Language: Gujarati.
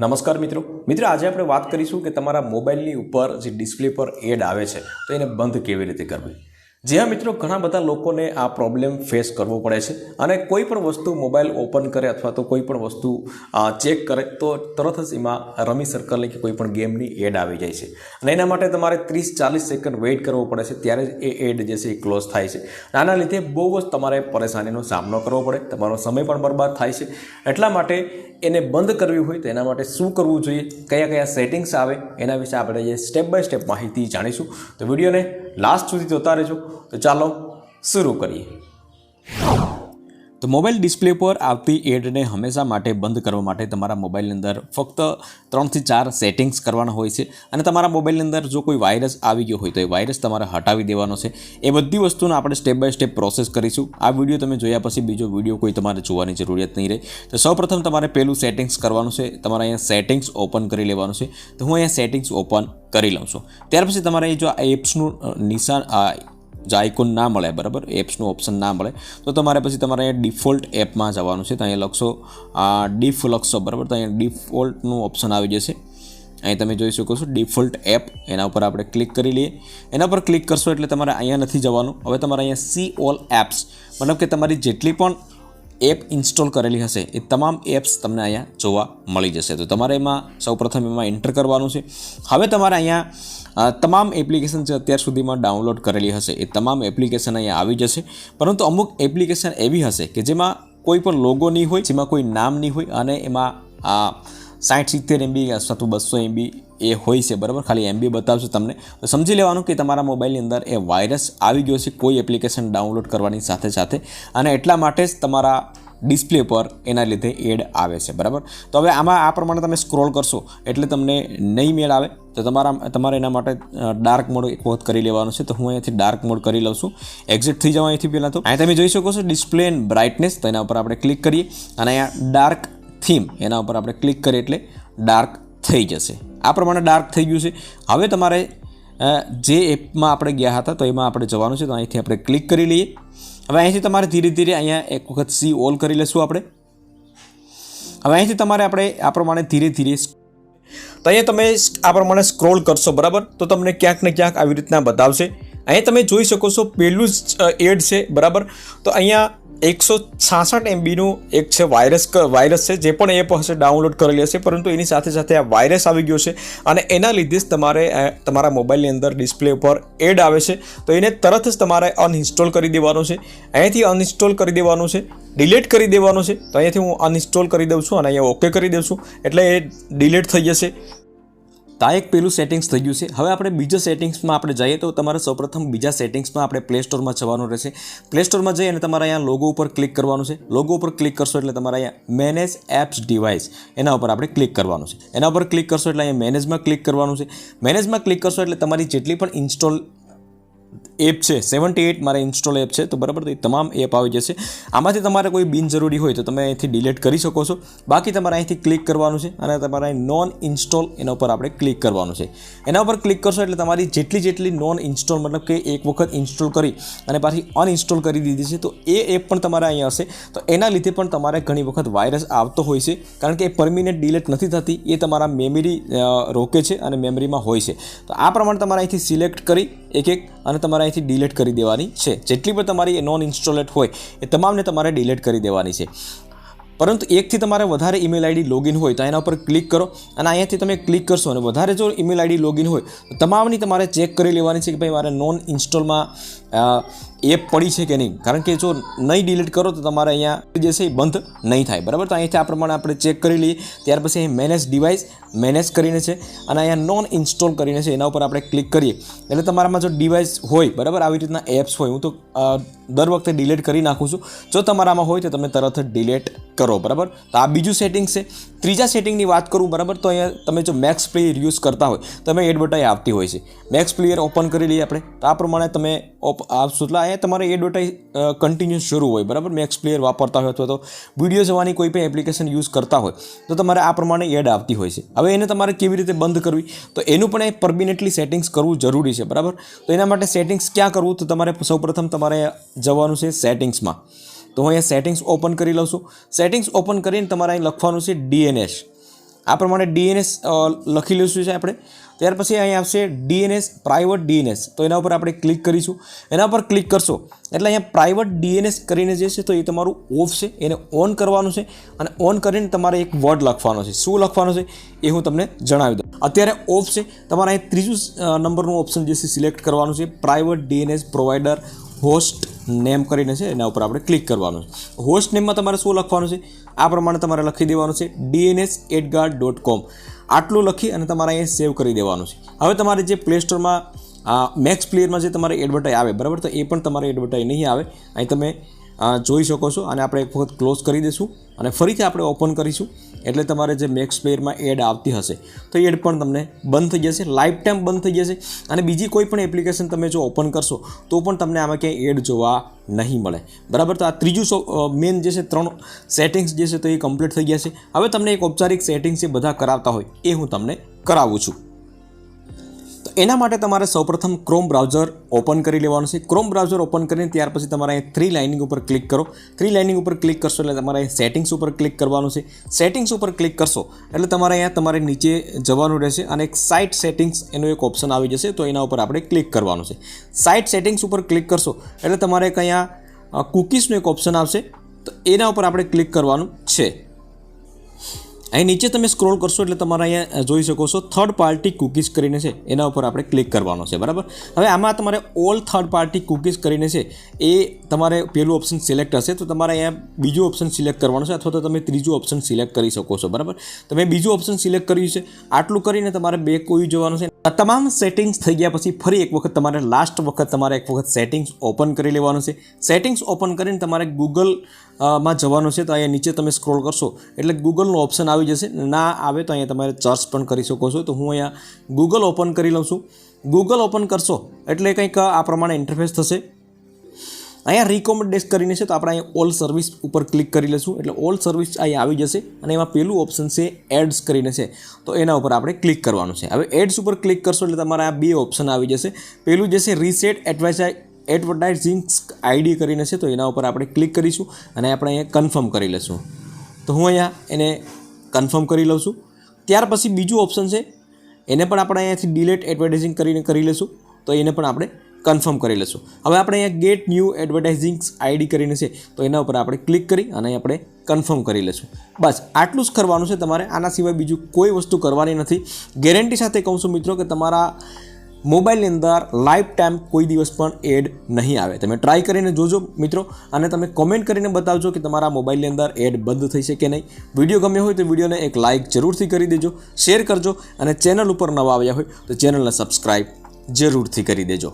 નમસ્કાર મિત્રો. મિત્રો, આજે આપણે વાત કરીશું કે તમારા મોબાઈલની ઉપર જે ડિસ્પ્લે પર એડ આવે છે, તો એને બંધ કેવી રીતે કરવી? જી હા મિત્રો ઘણા બધા લોકોને આ પ્રોબ્લેમ ફેસ કરવો પડે છે અને કોઈ પણ વસ્તુ મોબાઈલ ઓપન કરે અથવા તો કોઈ પણ વસ્તુ ચેક કરે, તો તરત જ એમાં રમી સર્કલની કે કોઈ પણ ગેમની એડ આવી જાય છે. અને એના માટે તમારે ત્રીસ ચાલીસ સેકન્ડ વેઇટ કરવો પડે છે, ત્યારે જ એ એડ જે છે એ ક્લોઝ થાય છે. આના લીધે બહુ જ તમારે પરેશાનીનો સામનો કરવો પડે, તમારો સમય પણ બરબાદ થાય છે. એટલા માટે એને બંધ કરવી હોય તો એના માટે શું કરવું જોઈએ, કયા કયા સેટિંગ્સ આવે, એના વિશે આપણે જે સ્ટેપ બાય સ્ટેપ માહિતી જાણીશું. તો વિડીયોને લાસ્ટ સુધી જોતા રહેજો. તો ચાલો શરૂ કરીએ. તો મોબાઈલ ડિસ્પ્લે પર આવતી એડને હંમેશા માટે બંધ કરવા માટે તમારા મોબાઈલની અંદર ફક્ત ત્રણથી ચાર સેટિંગ્સ કરવાના હોય છે. અને તમારા મોબાઈલની અંદર જો કોઈ વાયરસ આવી ગયો હોય તો એ વાયરસ તમારે હટાવી દેવાનો છે. એ બધી વસ્તુનો આપણે સ્ટેપ બાય સ્ટેપ પ્રોસેસ કરીશું. આ વીડિયો તમે જોયા પછી બીજો વીડિયો કોઈ તમારે જોવાની જરૂરિયાત નહીં રહે. તો સૌપ્રથમ તમારે પહેલું સેટિંગ્સ કરવાનું છે. તમારે અહીંયા સેટિંગ્સ ઓપન કરી લેવાનું છે. તો હું અહીંયા સેટિંગ્સ ઓપન કરી લઉં છું. ત્યાર પછી તમારે જો આ એપ્સનું નિશાન જો આઇકોન ના મળે, બરાબર? એપ્સનું ઓપ્શન ના મળે. તો તમારે પછી તમારે અહીંયા ડિફોલ્ટ એપમાં જવાનું છે. તો અહીંયા લખશો, આ ડીફ લખશો, બરાબર? તો અહીંયા ડિફોલ્ટનું ઓપ્શન આવી જશે. અહીં તમે જોઈ શકો છો ડિફોલ્ટ એપ એના ઉપર આપણે ક્લિક કરી લઈએ. એના પર ક્લિક કરશો એટલે તમારે અહીંયા નથી જવાનું. હવે તમારે અહીંયા સી ઓલ એપ્સ મતલબ કે તમારી જેટલી પણ એપ ઇન્સ્ટોલ કરેલી હશે, એ તમામ એપ્સ તમને અહીંયા જોવા મળી જશે. તો તમારે એમાં સૌપ્રથમ એમાં એન્ટર કરવાનું છે. હવે તમારે અહીંયા તમામ એપ્લિકેશન જે અત્યાર સુધીમાં ડાઉનલોડ કરેલી હશે એ તમામ એપ્લિકેશન અહીંયા આવી જશે. પરંતુ અમુક એપ્લિકેશન એવી હશે કે જેમાં કોઈ પણ લોગો નહીં હોય, જેમાં કોઈ નામ નહીં હોય અને એમાં આ સાઠ, સિત્તેર એમબી અથવા તો બસો એમબી એ હોય છે, બરાબર? ખાલી એમબી બતાવશે તમને. સમજી લેવાનું કે તમારા મોબાઈલની અંદર એ વાયરસ આવી ગયો છે, કોઈ એપ્લિકેશન ડાઉનલોડ કરવાની સાથે સાથે. અને એટલા માટે જ તમારા ડિસ્પ્લે પર એના લીધે એડ આવે છે, બરાબર? તો હવે આમાં આ પ્રમાણે તમે સ્ક્રોલ કરશો એટલે તમને નહીં મેળ આવે. તો તમારા તમારે એના માટે ડાર્ક મોડ એક વખત કરી લેવાનું છે. તો હું અહીંયાથી ડાર્ક મોડ કરી લઉં છું. એક્ઝિટ થઈ જવા અહીંથી પહેલાં તો. અહીં તમે જોઈ શકો છો ડિસ્પ્લે એન્ડ બ્રાઇટનેસ તો એના ઉપર આપણે ક્લિક કરીએ. અને અહીંયા ડાર્ક થીમ એના ઉપર આપણે ક્લિક કરીએ એટલે ડાર્ક થઈ જશે. આ પ્રમાણે ડાર્ક થઈ ગયું છે. હવે તમારે જે એપમાં આપણે ગયા હતા તો એમાં આપણે જવાનું છે. તો અહીંથી આપણે ક્લિક કરી લઈએ. હવે અહીંથી તમારે ધીરે ધીરે અહીંયા એક વખત સી ઓલ કરી લેશું આપણે. હવે અહીંથી તમારે આપણે આ પ્રમાણે ધીરે ધીરે તો અહીંયા તમે આ પ્રમાણે સ્ક્રોલ કરશો, બરાબર? તો તમને ક્યાંક ને ક્યાંક આવી રીતના બતાવશે. અહીંયા તમે જોઈ શકો છો પહેલું જ એડ છે, બરાબર? તો અહીંયા એકસો છાસઠ એમબીનું એક છે વાયરસ વાયરસ છે, જે પણ એપ હશે ડાઉનલોડ કરેલી હશે, પરંતુ એની સાથે સાથે આ વાયરસ આવી ગયો છે અને એના લીધે જ તમારે તમારા મોબાઈલની અંદર ડિસ્પ્લે ઉપર એડ આવે છે. તો એને તરત જ તમારે અનઇન્સ્ટોલ કરી દેવાનું છે. અહીંયાથી અનઇન્સ્ટોલ કરી દેવાનું છે ડિલીટ કરી દેવાનું છે. તો અહીંયાથી હું અનઇન્સ્ટોલ કરી દઉં છું અને અહીંયા ઓકે કરી દઉં છું. એટલે એ ડિલીટ થઈ જશે. તો એક પેલું સેટિંગ્સ થઈ ગયું છે. હવે આપણે બીજા સેટિંગ્સમાં આપણે જઈએ તો તમારે સૌપ્રથમ બીજા સેટિંગ્સમાં આપણે પ્લે સ્ટોરમાં જવાનું રહેશે. પ્લે સ્ટોરમાં જઈ અને તમારે અહીંયા લોગો ઉપર ક્લિક કરવાનું છે. લોગો ઉપર ક્લિક કરશો એટલે તમારે અહીંયા મેનેજ એપ્સ ડિવાઇસ એના ઉપર આપણે ક્લિક કરવાનું છે. એના ઉપર ક્લિક કરશો એટલે અહીંયા મેનેજમાં ક્લિક કરવાનું છે. મેનેજમાં ક્લિક કરશો એટલે તમારી જેટલી પણ ઇન્સ્ટોલ એપ છે સેવન્ટી એટ મારે ઇન્સ્ટોલ એપ છે, તો બરાબર તો એ તમામ એપ આવી જશે. આમાંથી તમારે કોઈ બિનજરૂરી હોય તો તમે અહીંથી ડિલીટ કરી શકો છો. બાકી તમારે અહીંથી ક્લિક કરવાનું છે અને તમારે નોન ઇન્સ્ટોલ એના ઉપર આપણે ક્લિક કરવાનું છે. એના ઉપર ક્લિક કરશો એટલે તમારી જેટલી જેટલી નોન ઇન્સ્ટોલ મતલબ કે એક વખત ઇન્સ્ટોલ કરી અને પાછી અનઇન્સ્ટોલ કરી દીધી છે, તો એ એપ પણ તમારે અહીંયા હશે. તો એના લીધે પણ તમારે ઘણી વખત વાયરસ આવતો હોય છે, કારણ કે એ પરમિનેન્ટ ડિલીટ નથી થતી, એ તમારા મેમરી રોકે છે અને મેમરીમાં હોય છે. તો આ પ્રમાણે તમારે અહીંથી સિલેક્ટ કરી એક એક અને તમારે અહીંથી ડિલીટ કરી દેવાની છે. જેટલી પણ તમારી નોન ઇન્સ્ટોલેટ હોય, એ તમામને તમારે ડિલીટ કરી દેવાની છે. પરંતુ એકથી તમારે વધારે ઈમેલ આઈડી લોગિન હોય, તો એના ઉપર ક્લિક કરો અને અહીંયાથી તમે ક્લિક કરશો અને વધારે જો ઈમેલ આઈડી લોગિન હોય, તો તમામની તમારે ચેક કરી લેવાની છે કે ભાઈ મારે નોન ઇન્સ્ટોલમાં એપ પડી છે કે નહીં? કારણ કે જો નહીં ડિલીટ કરો તો તમારે અહીંયા જે છે એ બંધ નહીં થાય. બરાબર? તો અહીંથી આ પ્રમાણે આપણે ચેક કરી લઈએ. ત્યાર પછી અહીં મેનેજ ડિવાઇસ મેનેજ કરીને છે અને અહીંયા નોન ઇન્સ્ટોલ કરીને છે. એના ઉપર આપણે ક્લિક કરીએ. એટલે તમારામાં જો ડિવાઇસ હોય, બરાબર? આવી રીતના એપ્સ હોય. હું તો દર વખતે ડિલીટ કરી નાખું છું. જો તમારામાં હોય તો તમે તરત જ ડિલીટ કરો. બરાબર? તો આ બીજું સેટિંગ છે. ત્રીજા સેટિંગની વાત કરું, બરાબર? તો અહીંયા તમે જો મેક્સ પ્લેયર યુઝ કરતા હોય, તમે એડવર્ટાઈ આવતી હોય છે. મેક્સ પ્લેયર ઓપન કરી લઈએ આપણે. તો આ પ્રમાણે તમે ઓપ આપશો એટલે અહીંયા તમારે એડવર્ટાઇઝ કન્ટિન્યુઅસ શરૂ હોય, બરાબર? મેક્સ પ્લેયર વાપરતા હોય અથવા તો વીડિયો જોવાની કોઈ પણ એપ્લિકેશન યુઝ કરતા હોય, તો તમારે આ પ્રમાણે એડ આવતી હોય છે. હવે એને તમારે કેવી રીતે બંધ કરવી? તો એનું પણ એ પરમિનેટલી સેટિંગ્સ કરવું જરૂરી છે, બરાબર? તો એના માટે સેટિંગ્સ ક્યાં કરવું? તો તમારે સૌપ્રથમ તમારે જવાનું છે સેટિંગ્સમાં તો હું અહીંયા સેટિંગ્સ ઓપન કરી લઉં છું. સેટિંગ્સ ઓપન કરીને તમારે અહીં લખવાનું છે ડીએનએસ આ પ્રમાણે ડીએનએસ લખી લઈશું છે આપણે. ત્યાર પછી અહીંયા આવશે ડીએનએસ પ્રાઇવેટ ડીએનએસ તો એના ઉપર આપણે ક્લિક કરીશું. એના પર ક્લિક કરશો, એટલે અહીંયા પ્રાઇવેટ ડીએનએસ કરીને જે છે તો એ તમારું ઓફ છે. એને ઓન કરવાનું છે અને ઓન કરીને તમારે એક વર્ડ લખવાનો છે. શું લખવાનો છે? એ હું તમને જણાવી દઉં. અત્યારે ઓફ છે. તમારે અહીં ત્રીજું નંબરનું ઓપ્શન જે છે સિલેક્ટ કરવાનું છે. Private DNS provider host name કરીને છે. એના ઉપર આપણે ક્લિક કરવાનું છે. હોસ્ટ નેમમાં તમારે શું લખવાનું છે? આ પ્રમાણે તમારે લખી દેવાનું છે ડીએનએસ એટગાર્ડ ડોટ કોમ આટલું લખી અને તમારે અહીંયા સેવ કરી દેવાનું છે. હવે તમારે જે પ્લે સ્ટોરમાં મેક્સ પ્લેયરમાં જે તમારે એડવર્ટાઈ આવે, બરાબર? તો એ પણ તમારે એડવર્ટાઈ નહીં આવે. અહીં તમે જોઈ શકો છો. અને આપણે એક વખત ક્લોઝ કરી દઈશું અને ફરીથી આપણે ઓપન કરીશું. એટલે તમારે જે મેક્સ પ્લેયરમાં એડ આવતી હશે, તો એડ પણ તમને બંધ થઈ જશે લાઈફ ટાઈમ બંધ થઈ જશે. અને બીજી કોઈ પણ એપ્લિકેશન તમે જો ઓપન કરશો, તો પણ તમને આમાં ક્યાંય એડ જોવા નહીં મળે. બરાબર? તો આ ત્રીજું મેન જે છે ત્રણ સેટિંગ્સ જે છે તો એ કમ્પ્લીટ થઈ ગયા છે હવે તમને એક ઔપચારિક સેટિંગ્સ એ બધા કરાવતા હોય, એ હું તમને કરાવું છું. એના માટે તમારે સૌપ્રથમ ક્રોમ બ્રાઉઝર ઓપન કરી લેવાનું છે. ક્રોમ બ્રાઉઝર ઓપન કરીને ત્યાર પછી તમારે અહીં થ્રી લાઇનિંગ ઉપર ક્લિક કરો. થ્રી લાઇનિંગ ઉપર ક્લિક કરશો એટલે તમારે અહીં સેટિંગ્સ ઉપર ક્લિક કરવાનું છે. સેટિંગ્સ ઉપર ક્લિક કરશો એટલે તમારે અહીંયા તમારે નીચે જવાનું રહેશે અને એક સાઇટ સેટિંગ્સ એનું એક ઓપ્શન આવી જશે તો એના ઉપર આપણે ક્લિક કરવાનું છે. સાઇટ સેટિંગ્સ ઉપર ક્લિક કરશો એટલે તમારે અહીંયા કૂકીઝનું એક ઓપ્શન આવશે તો એના ઉપર આપણે ક્લિક કરવાનું છે. અહીં નીચે તમે સ્ક્રોલ કરશો એટલે તમારે અહીંયા જોઈ શકો છો થર્ડ પાર્ટી કૂકીઝ કરીને છે. એના ઉપર આપણે ક્લિક કરવાનો છે, બરાબર? હવે આમાં તમારે ઓલ થર્ડ પાર્ટી કૂકીઝ કરીને છે, એ તમારે પહેલું ઓપ્શન સિલેક્ટ હશે. તો તમારે અહીંયા બીજું ઓપ્શન સિલેક્ટ કરવાનું છે, અથવા તો તમે ત્રીજું ઓપ્શન સિલેક્ટ કરી શકો છો, બરાબર? તમે બીજું ઓપ્શન સિલેક્ટ કર્યું છે. આટલું કરીને તમારે બે કોઈ જવાનું છે. આ તમામ સેટિંગ્સ થઈ ગયા પછી ફરી એક વખત તમારે લાસ્ટ વખત તમારે એક વખત સેટિંગ્સ ઓપન કરી લેવાનું છે. સેટિંગ્સ ઓપન કરીને તમારે ગૂગલ માં જવાનું છે તો અહીંયા નીચે તમે સ્ક્રોલ કરશો. એટલે ગૂગલનું ઓપ્શન આવી જશે. ના આવે તો અહીંયા તમારે સર્ચ પણ કરી શકો છો. તો હું અહીંયા ગૂગલ ઓપન કરી લઉં છું. ગૂગલ ઓપન કરશો એટલે કંઈક આ પ્રમાણે ઇન્ટરફેસ થશે. અહીંયા રિકોમેન્ડેશ કરીને છે તો આપણે અહીંયા ઓલ સર્વિસ ઉપર ક્લિક કરી લઈશું. એટલે ઓલ સર્વિસ અહીંયા આવી જશે અને એમાં પહેલું ઓપ્શન છે એડ્સ કરીને છે. તો એના ઉપર આપણે ક્લિક કરવાનું છે. હવે એડ્સ ઉપર ક્લિક કરશો એટલે તમારે આ બે ઓપ્શન આવી જશે. પેલું જે છે રીસેટ એડવાઇઝાઈ એડવર્ટાઇઝિંગ આઈડી કરીને છે, તો એના ઉપર આપણે ક્લિક કરીશું અને આપણે અહીંયા કન્ફર્મ કરી લઈશું. તો હું અહીંયા એને કન્ફર્મ કરી લઉં છું. ત્યાર પછી બીજું ઓપ્શન છે, એને પણ આપણે અહીંયાથી ડિલેટ એડવર્ટાઇઝિંગ કરીને કરી લઈશું, તો એને પણ આપણે કન્ફર્મ કરી લઈશું. હવે આપણે અહીંયા ગેટ ન્યૂ એડવર્ટાઇઝિંગ આઈડી કરીને છે, તો એના ઉપર આપણે ક્લિક કરી અને આપણે કન્ફર્મ કરી લઈશું. બસ, આટલું જ કરવાનું છે. તમારે આના સિવાય બીજું કોઈ વસ્તુ કરવાની નથી. ગેરંટી સાથે કહું છું મિત્રો કે તમારા મોબાઈલની અંદર લાઈફ ટાઈમ કોઈ દિવસ પણ એડ નહીં આવે. તમે ટ્રાય કરીને જોજો મિત્રો, અને તમે કોમેન્ટ કરીને બતાવજો કે તમારા મોબાઈલની અંદર એડ બંધ થઈ છે કે નહીં. વીડિયો ગમ્યો હોય તો વિડીયોને એક લાઇક જરૂરથી કરી દેજો શેર કરજો, અને ચેનલ ઉપર નવા આવ્યા હોય તો ચેનલને સબસ્ક્રાઈબ જરૂરથી કરી દેજો.